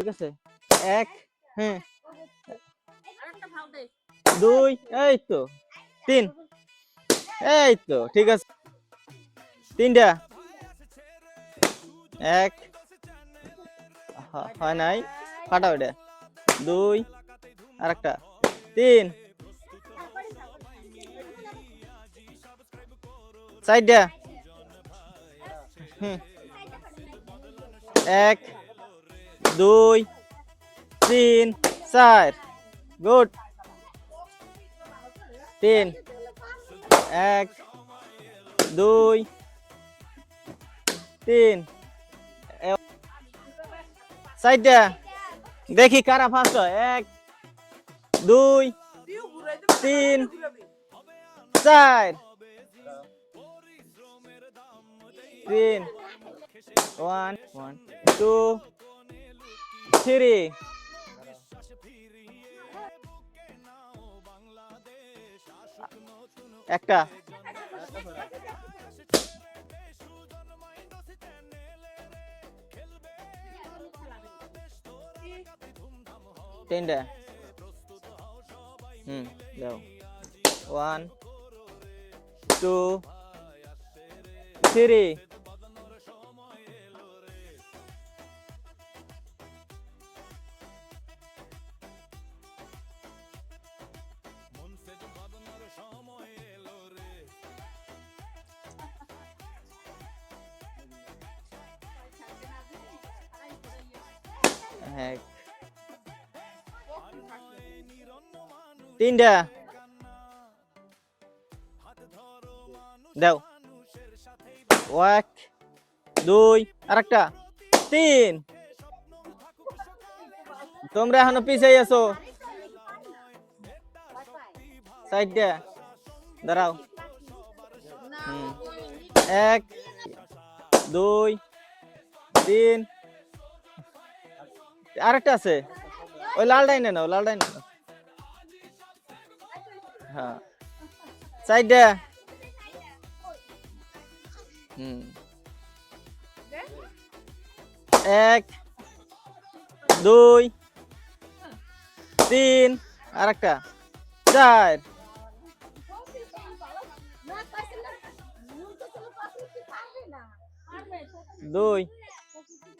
ঠিক আছে? এক হ্যাঁ। দুই এই তো। তিন। এই তো ঠিক আছে। তিনটা। এক। হয় নাই। ফাটাও এটা। দুই আর একটা তিন। চারটা হুম। এক। দুই, তিন, চার, গুড। তিন, এক, দুই, তিন। চারটা দেখি কারা ফার্স্ট এক, দুই, তিন, চার। তিন। ওয়ান ওয়ান টু থ্রি একটা। তিনটা। হুম যাও ওয়ান টু থ্রি হ্যাঁ। তিনটা। দাও। এক, দুই আরেকটা তিন। তোমরা এখনও পিছিয়ে আছো। সাইডটা। দাঁড়াও। এক, দুই, তিন। আরেকটা আছে। ওই লালটাই নেন লালটাই নেন হ্যাঁ। সাইডটা হুম। এক, দুই, তিন, আরেকটা। চার। দুই।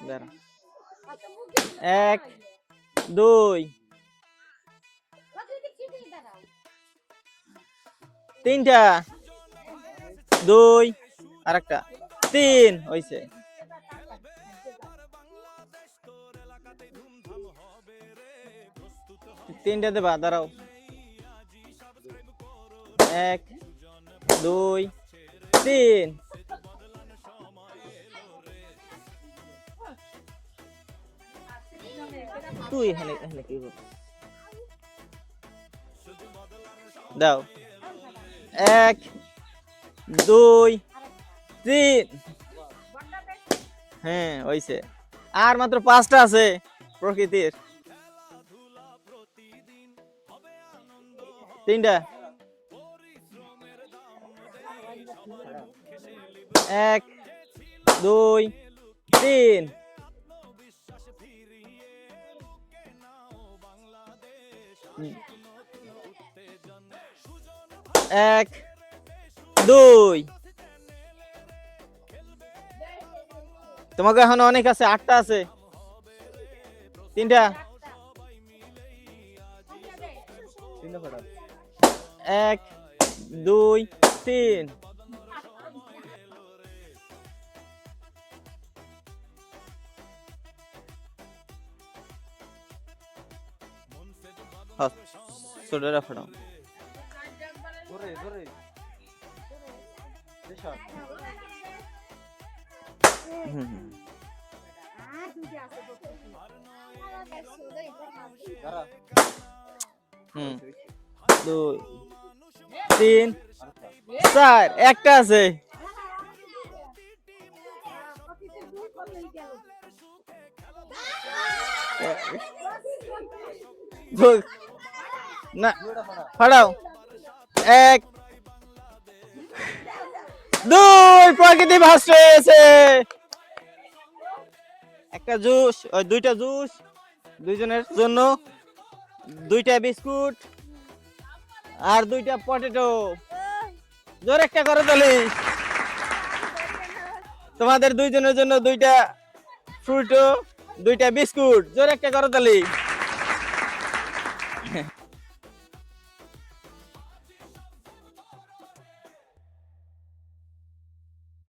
দাঁড়া। এক দুই তিনটা দুই আরেকটা তিন হইছে। তিনটা দেবা দাঁড়াও। এক দুই তিন। তুই এখানে এখানে কি? দাও। এক, দুই, তিন। হ্যাঁ হইছে। আর মাত্র পাঁচটা আছে প্রকৃতির। তিনটা। এক, দুই, তিন। এক দুই। তোমাকে এখন অনেক আছে আটটা আছে। তিনটা? এক দুই তিন। হ্যাঁ, সোডাটা ফাটাও। হুম হুম। হুম। দুই তিন চার একটা আছে। দুই- না ফাড়াও এক। দুই, প্রকৃতি ভাস রয়েছে। একটা জুস, ওই দুইটা জুস, দুইজনের জন্য। দুইটা বিস্কুট আর দুইটা পটেটো। জোর একটা করে তালি তোমাদের দুইজনের জন্য দুইটা ফ্রুটো, দুইটা বিস্কুট, জোর একটা করে তালি